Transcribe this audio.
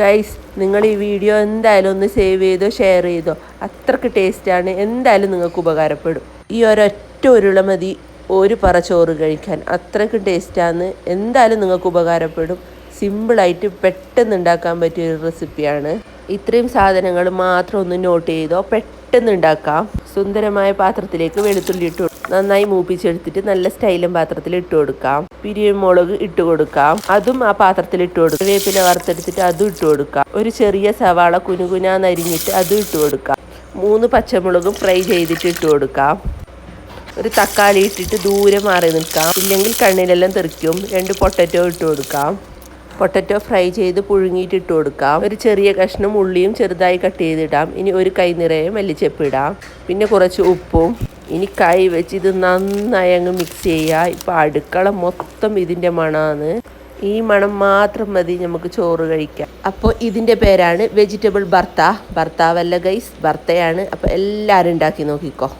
Guys നിങ്ങൾ ഈ video എന്തായാലും ഒന്ന് സേവ് ചെയ്തോ ഷെയർ ചെയ്തോ. അത്രയ്ക്ക് ടേസ്റ്റാണ് എന്തായാലും നിങ്ങൾക്ക് ഉപകാരപ്പെടും. ഈ ഒരൊറ്റ ഉരുള മതി. ഒരു പറ ചോറ് കഴിക്കാൻ. അത്രയ്ക്ക് ടേസ്റ്റാണ് എന്തായാലും നിങ്ങൾക്ക് ഉപകാരപ്പെടും. സിമ്പിളായിട്ട് പെട്ടെന്ന് ഉണ്ടാക്കാൻ പറ്റിയ ഒരു റെസിപ്പിയാണ് ഇത്രയും സാധനങ്ങൾ മാത്രം ഒന്ന് നോട്ട് ചെയ്തോ പെട്ടെന്ന് ഉണ്ടാക്കാം. സുന്ദരമായ പാത്രത്തിലേക്ക് വെളുത്തുള്ളി ഇട്ട്. നന്നായി മൂപ്പിച്ചെടുത്തിട്ട് നല്ല സ്റ്റൈലും പാത്രത്തിൽ ഇട്ട് കൊടുക്കാം. പിരിയമുളക് ഇട്ട് കൊടുക്കാം. അതും ആ പാത്രത്തിൽ ഇട്ട് കൊടുക്കാം. വേപ്പില വറുത്തെടുത്തിട്ട് അതും ഇട്ട് കൊടുക്കാം. ഒരു ചെറിയ സവാള കുനുകുനാന്നരിഞ്ഞിട്ട് അതും ഇട്ട് കൊടുക്കാം. മൂന്ന് പച്ചമുളകും ഫ്രൈ ചെയ്തിട്ട് ഇട്ട് കൊടുക്കാം. ഒരു തക്കാളി ഇട്ടിട്ട് ദൂരെ മാറി നിൽക്കാം. ഇല്ലെങ്കിൽ കണ്ണിലെല്ലാം തെറിക്കും. രണ്ട് പൊട്ടറ്റോ ഇട്ട് കൊടുക്കാം. പൊട്ടറ്റോ ഫ്രൈ ചെയ്ത് പുഴുങ്ങിയിട്ട് ഇട്ട് കൊടുക്കാം. ഒരു ചെറിയ കഷ്ണം ഉള്ളിയും ചെറുതായി കട്ട് ചെയ്തിടാം. ഇനി ഒരു കൈ നിറയെ മല്ലിച്ചപ്പ് ഇടാം. പിന്നെ കുറച്ച് ഉപ്പും. ഇനി കൈ വെച്ച് ഇത് നന്നായി അങ്ങ് മിക്സ് ചെയ്യുക. ഇപ്പം അടുക്കള മൊത്തം ഇതിന്റെ മണമാണ് ഈ മണം മാത്രം മതി നമുക്ക് ചോറ് കഴിക്കാം അപ്പോൾ ഇതിന്റെ പേരാണ് വെജിറ്റബിൾ ഭർത്ത. ഭർത്താവല്ല ഗൈസ് ഭർത്തയാണ്. അപ്പോൾ എല്ലാവരും ഉണ്ടാക്കി നോക്കിക്കോ.